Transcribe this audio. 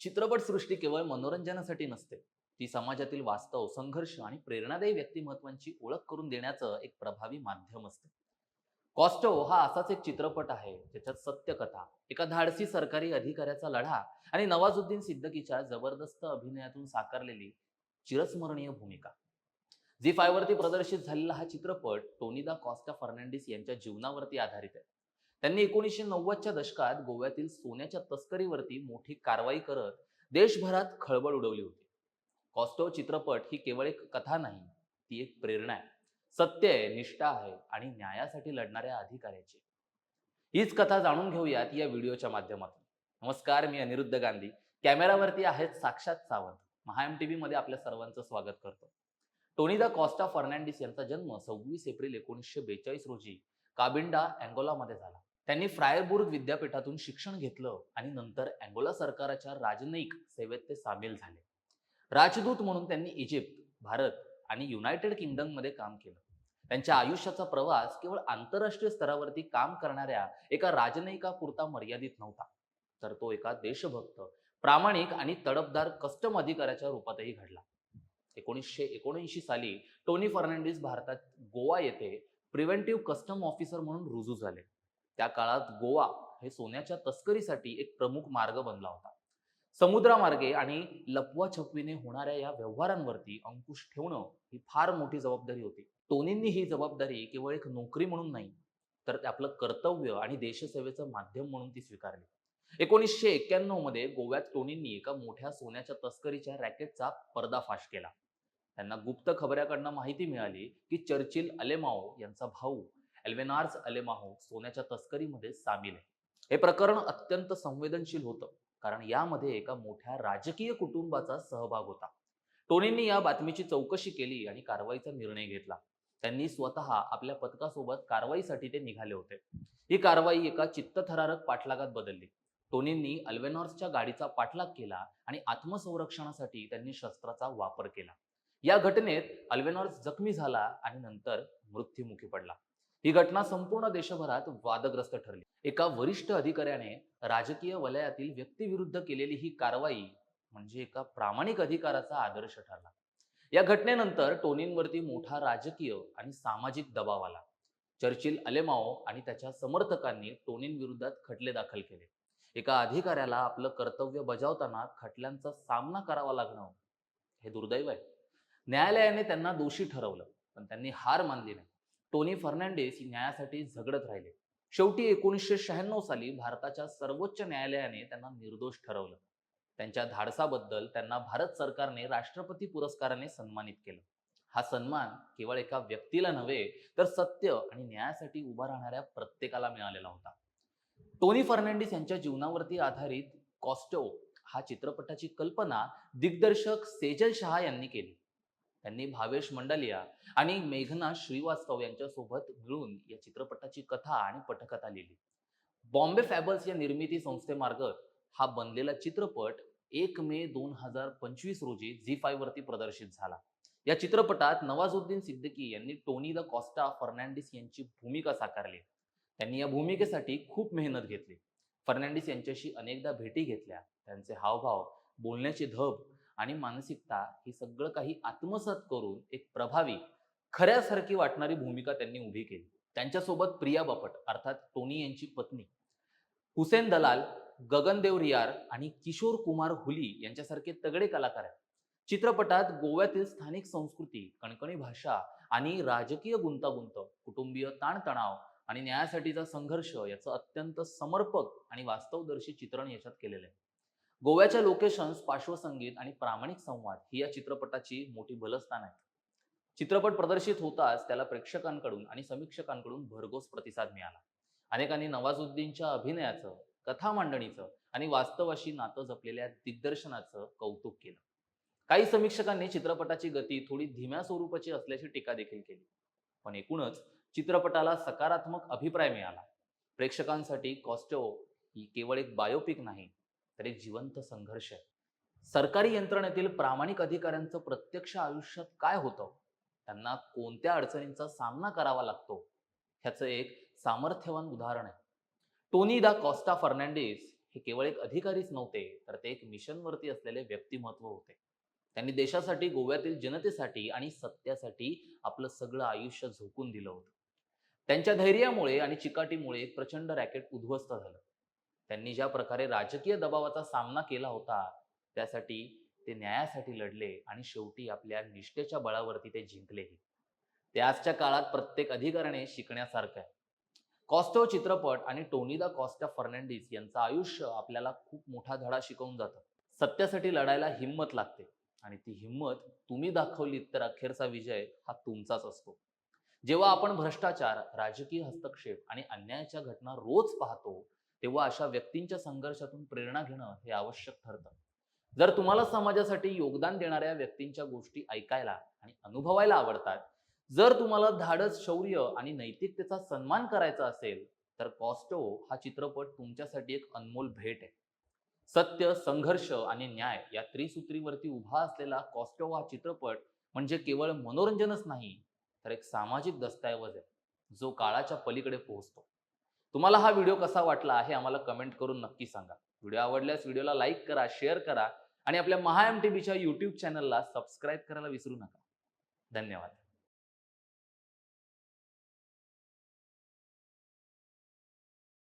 चित्रपटसृष्टी केवळ मनोरंजनासाठी नसते. ती समाजातील वास्तव संघर्ष आणि प्रेरणादायी व्यक्तिमत्वांची ओळख करून देण्याचं एक प्रभावी माध्यम असते. कॉस्टो हा असाच एक चित्रपट आहे ज्याच्यात सत्यकथा एका धाडसी सरकारी अधिकाऱ्याचा लढा आणि नवाजुद्दीन सिद्दकीच्या जबरदस्त अभिनयातून साकारलेली चिरस्मरणीय भूमिका. झी फायवरती प्रदर्शित झालेला हा चित्रपट टोनिदा कॉस्टा फर्नांडिस यांच्या जीवनावरती आधारित आहे. त्यांनी एकोणीसशे नव्वदच्या दशकात गोव्यातील सोन्याच्या तस्करीवरती मोठी कारवाई करत देशभरात खळबळ उडवली होती. कॉस्टो चित्रपट ही केवळ एक कथा नाही ती एक प्रेरणा आहे. सत्य आहे निष्ठा आहे आणि न्यायासाठी लढणाऱ्या अधिकाऱ्याची हीच कथा जाणून घेऊयात या व्हिडिओच्या माध्यमातून. नमस्कार मी अनिरुद्ध गांधी. कॅमेरावरती आहेत साक्षात सावंत. महाएम टीव्ही टी मध्ये आपल्या सर्वांचं स्वागत करतो. टोनिदा कॉस्टा फर्नांडिस यांचा जन्म सव्वीस एप्रिल एकोणीसशे बेचाळीस रोजी काबिंडा अँगोलामध्ये झाला. त्यांनी फ्रायरबुर्ग विद्यापीठातून शिक्षण घेतलं आणि नंतर अँगोला सरकाराच्या राजनयिक सेवेत ते सामील झाले. राजदूत म्हणून त्यांनी इजिप्त भारत आणि युनायटेड किंगडममध्ये काम केलं. त्यांच्या आयुष्याचा प्रवास केवळ आंतरराष्ट्रीय स्तरावरती काम करणाऱ्या एका राजनयिकापुरता मर्यादित नव्हता. तर तो एका देशभक्त प्रामाणिक आणि तडपदार कस्टम अधिकाऱ्याच्या रूपातही घडला. एकोणीसशे एकोणऐंशी साली टोनी फर्नांडिस भारतात गोवा येथे प्रिव्हेंटिव्ह कस्टम ऑफिसर म्हणून रुजू झाले. त्या काळात गोवा हे सोन्याच्या तस्करीसाठी एक प्रमुख मार्ग बनला होता. समुद्रामार्गे आणि लपवा छपवीने होणाऱ्या या व्यवहारांवरती अंकुश ठेवणं ही फार मोठी जबाबदारी होती. टोनींनी ही जबाबदारी केवळ एक नोकरी म्हणून नाही तर ते आपलं कर्तव्य आणि देशसेवेचं माध्यम म्हणून ती स्वीकारली. एकोणीसशे एक्क्याण्णवमध्ये गोव्यात टोनींनी एका मोठ्या सोन्याच्या तस्करीच्या रॅकेटचा पर्दाफाश केला. त्यांना गुप्त खबऱ्याकडनं माहिती मिळाली की चर्चिल अलेमाओ यांचा भाऊ एल्वेनार्स अलेमाहो सोन्याच्या तस्करीमध्ये सामील आहे. हे प्रकरण अत्यंत संवेदनशील होतं कारण यामध्ये एका मोठ्या राजकीय कुटुंबाचा सहभाग होता. टोनींनी या बातमीची चौकशी केली आणि कारवाईचा निर्णय घेतला. त्यांनी स्वतः आपल्या पथकासोबत कारवाईसाठी ते निघाले होते. ही कारवाई एका चित्तथरारक पाठलागात बदलली. टोनींनी अल्वेनॉर्सच्या गाडीचा पाठलाग केला आणि आत्मसंरक्षणासाठी त्यांनी शस्त्राचा वापर केला. या घटनेत अल्वेनॉर्स जखमी झाला आणि नंतर मृत्युमुखी पडला. ही घटना संपूर्ण देशभरात वादग्रस्त ठरली. एका वरिष्ठ अधिकाऱ्याने राजकीय वलयातील व्यक्तीविरुद्ध केलेली ही कारवाई म्हणजे एका प्रामाणिक अधिकाराचा आदर्श ठरला. या घटनेनंतर टोनींवरती मोठा राजकीय आणि सामाजिक दबाव आला. चर्चिल अलेमाओ आणि त्याच्या समर्थकांनी टोनींविरोधात खटले दाखल केले. एका अधिकाऱ्याला आपलं कर्तव्य बजावताना खटल्यांचा सामना करावा लागणं हे दुर्दैव आहे. न्यायालयाने त्यांना दोषी ठरवलं पण त्यांनी हार मानली नाही. टोनी फर्नांडिस न्यायासाठी झगडत राहिले. शेवटी एकोणीसशे शहाण्णव साली भारताच्या सर्वोच्च न्यायालयाने त्यांना निर्दोष ठरवलं. त्यांच्या धाडसाबद्दल त्यांना भारत सरकारने राष्ट्रपती पुरस्काराने सन्मानित केलं. हा सन्मान केवळ एका व्यक्तीला नव्हे तर सत्य आणि न्यायासाठी उभा राहणाऱ्या प्रत्येकाला मिळालेला होता. टोनी फर्नांडिस यांच्या जीवनावरती आधारित कॉस्टो हा चित्रपटाची कल्पना दिग्दर्शक सेजल शहा यांनी केली. त्यांनी भावेश मंडलिया आणि मेघना श्रीवास्तव यांच्यासोबत मिळून या चित्रपटाची कथा आणि पटकथा लिहिली. बॉम्बे फॅबल्स या निर्मिती संस्थेमार्फत हा बनलेला चित्रपट एक मे दोन हजार पंचवीस रोजी झी फाईव्ह वरती प्रदर्शित झाला. या चित्रपटात नवाजुद्दीन सिद्दीकी यांनी टोनी द कॉस्टा फर्नांडिस यांची भूमिका साकारली. त्यांनी या भूमिकेसाठी खूप मेहनत घेतली. फर्नांडिस यांच्याशी अनेकदा भेटी घेतल्या. त्यांचे हावभाव बोलण्याची धब आणि मानसिकता ही सगळं काही आत्मसात करून एक प्रभावी खऱ्यासारखी वाटणारी भूमिका त्यांनी उभी केली. त्यांच्यासोबत प्रिया बापट अर्थात टोनी यांची पत्नी हुसेन दलाल गगनदेव रियार आणि किशोर कुमार हुली यांच्यासारखे तगडे कलाकार आहेत. चित्रपटात गोव्यातील स्थानिक संस्कृती कणकणी भाषा आणि राजकीय गुंतागुंत कुटुंबीय ताणतणाव आणि न्यायासाठीचा संघर्ष याचं अत्यंत समर्पक आणि वास्तवदर्शी चित्रण याच्यात केलेलं आहे. गोव्याच्या लोकेशन्स पार्श्वसंगीत आणि प्रामाणिक संवाद ही या चित्रपटाची मोठी बलस्थान आहे. चित्रपट प्रदर्शित होताच त्याला प्रेक्षकांकडून आणि समीक्षकांकडून भरघोस प्रतिसाद मिळाला. अनेकांनी नवाजुद्दीनच्या अभिनयाचं कथा मांडणीचं आणि वास्तवाशी नातं जपलेल्या दिग्दर्शनाचं कौतुक केलं. काही समीक्षकांनी चित्रपटाची गती थोडी धीम्या स्वरूपाची असल्याची टीका देखील केली. पण एकूणच चित्रपटाला सकारात्मक अभिप्राय मिळाला. प्रेक्षकांसाठी कॉस्टो ही केवळ एक बायोपिक नाही तर एक जिवंत संघर्ष आहे. सरकारी यंत्रणेतील प्रामाणिक अधिकाऱ्यांचं प्रत्यक्ष आयुष्यात काय होतं? त्यांना कोणत्या अडचणींचा सामना करावा लागतो? ह्याचं एक सामर्थ्यवान उदाहरण आहे. टोनी दा कॉस्टा फर्नांडिस हे केवळ एक अधिकारीच नव्हते तर ते एक मिशनवरती असलेले व्यक्तिमत्व होते. त्यांनी देशासाठी गोव्यातील जनतेसाठी आणि सत्यासाठी आपलं सगळं आयुष्य झोकून दिलं होतं. त्यांच्या धैर्यामुळे आणि चिकाटीमुळे एक प्रचंड रॅकेट उद्ध्वस्त झालं. त्यांनी ज्या प्रकारे राजकीय दबावाचा सामना केला होता त्यासाठी ते न्यायासाठी लढले आणि शेवटी आपल्या निष्ठेच्या बळावरती ते जिंकलेही. ते आजच्या काळात प्रत्येक अधिकाऱ्याने शिकण्यासारखं आहे. कॉस्टो चित्रपट आणि टोनिदा कॉस्टा फर्नांडिस यांचं आयुष्य आपल्याला खूप मोठा धडा शिकवून जातं. सत्यासाठी लढायला हिंमत लागते आणि ती हिंमत तुम्ही दाखवलीत तर अखेरचा विजय हा तुमचाच असतो. जेव्हा आपण भ्रष्टाचार राजकीय हस्तक्षेप आणि अन्यायाच्या घटना रोज पाहतो तेव्हा अशा व्यक्तींच्या संघर्षातून प्रेरणा घेणं हे आवश्यक ठरतं. जर तुम्हाला समाजासाठी योगदान देणाऱ्या व्यक्तींच्या गोष्टी ऐकायला आणि अनुभवायला आवडतात जर तुम्हाला धाडस शौर्य आणि नैतिकतेचा सन्मान करायचा असेल तर कॉस्टो हा चित्रपट तुमच्यासाठी एक अनमोल भेट आहे. सत्य संघर्ष आणि न्याय या त्रिसूत्रीवरती उभा असलेला कॉस्टो हा चित्रपट म्हणजे केवळ मनोरंजनच नाही तर एक सामाजिक दस्तऐवज आहे जो काळाच्या पलीकडे पोहोचतो. तुम्हाला हा व्हिडिओ कसा वाटला हे आम्हाला कमेंट करून नक्की सांगा. व्हिडिओ आवडल्यास व्हिडिओला लाईक करा शेअर करा आणि आपल्या महा एम टी बीच्या युट्यूब चॅनलला सबस्क्राईब करायला विसरू नका. धन्यवाद.